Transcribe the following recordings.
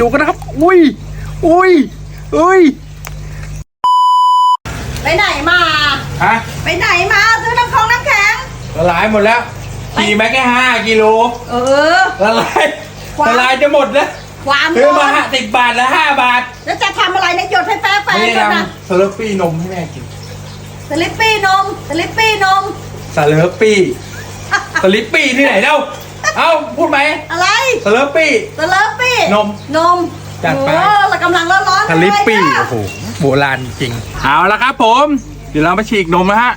ดูกันนะครับ อุ้ย อุ้ย อุ้ย ไปไหนมา ฮะไปไหนมาซื้อน้ำคองน้ำแข็ง ละลายหมดแล้วขี่มาแค่ห้ากิโลเออ ละลายว้าวละลายจะหมดแล้วความซื้อร้อมาน สิบบาทละห้าบาทแล้วจะทำอะไรเนี่ยหยดให้แป๊ะแป๊ะไม่ได้กันนะทำสลัดปี้นมให้แม่กิน สลิปปี้นมสลิปปี้นม สลัดปี้ สลิปปี้ที่ไหนเล่า เอ้าพูดไหมอะไรสลัดปี้สลิปปี้นม นมจัดไป โอ้เรากำลังร้อนๆสลิปปี้เลยนะโอ้โหโบราณจริง เอาละครับผม เดี๋ยวเรามาฉีกนมนะฮะ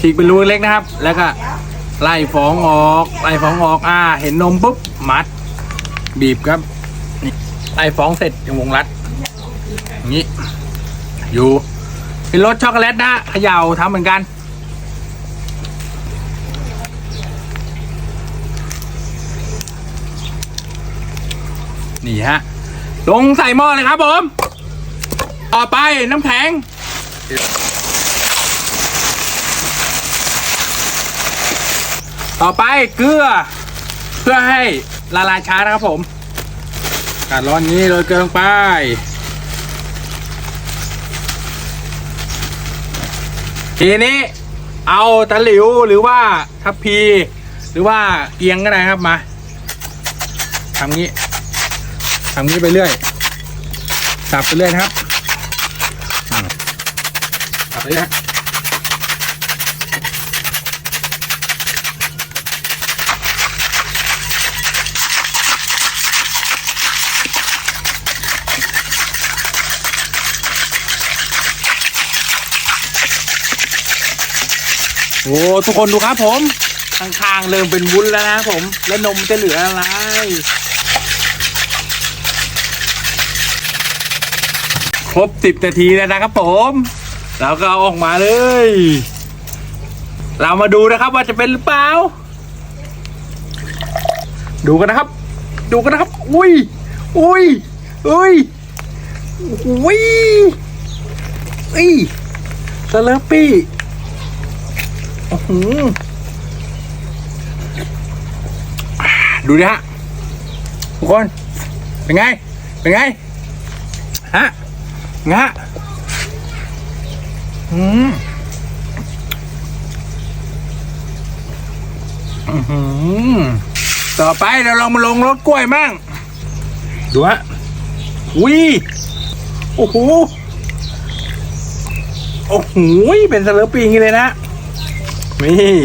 ฉีกเป็นรูเล็กนะครับ แล้วก็ไล่ฟองออกไล่ฟองออกอ่า เห็นนมปุ๊บมัด บีบครับนี่ไล่ฟองเสร็จยังวงรัดอย่างนี้อยู่เป็นรสช็อกโกแลตนะฮะเขย่าทำเหมือนกัน นี่ฮะ ลงใส่หม้อเลยครับผม ต่อไปน้ำแข็ง ต่อไปเกลือ เพื่อให้ละลายช้านะครับผมกาศร้อนนี้โรยเกลือลงไปทีนี้เอาตะหลิวหรือว่าทัพพี หรือว่าเกียงก็ได้ครับมาทำงี้ ทำงี้ไปเรื่อยสับไปเรื่อยนะครับอืมสับไปเรื่อยโอ้ทุกคนดูครับผมข้างๆเริ่มเป็นวุ้นแล้วนะผม และนมจะเหลืออะไร ครบสิบนาทีแล้วนะครับผมเราก็เอาออกมาเลย เรามาดูนะครับว่าจะเป็นหรือเปล่า ดูกันนะครับ ดูกันนะครับ อุ้ย อุ้ย อุ้ย อุ้ยอุ้ยสเลอร์ปี้อื้อหืออ่าดูดิฮะทุกคน เป็นไง เป็นไง ฮะ งะอืมอือหือต่อไปเราลองมาลงรถกล้วยมั่งดูฮะวิโอ้โห โอ้โห เป็นสเลอปีงี้เลยนะ นี่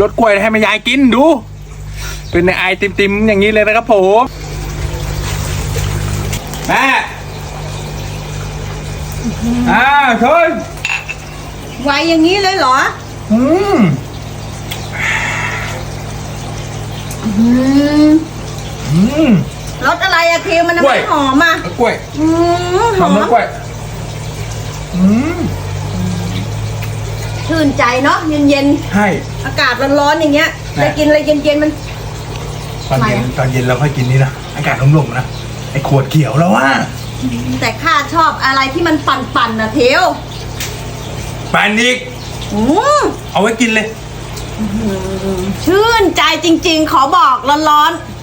รสกล้วยให้แม่ยายกินดู เป็นในไอติมๆอย่างนี้เลยนะครับผมแม่ อ้าวชนไวอย่างนี้เลยเหรอ อืมอืมอืมรสอะไรอะคิวมันกล้วยไม่หอมอะรสกล้วยอืมหอทำมรสกล้วยอืมชื่นใจเนาะเย็นใช่ๆ อากาศร้อนๆอย่างเงี้ยแน่จะกินอะไรเย็นๆมัน ตอนเย็นทำไมอะตอนเย็นเราค่อยกินนี่นะอากาศร่มๆนะไอ้ขวดเขียวแล้วว่า แต่ข้าชอบอะไรที่มันปั่นๆนะเทวปานอีกอืมเอาไว้กินเลย ชื่นใจจริงๆ ขอบอกร้อนๆ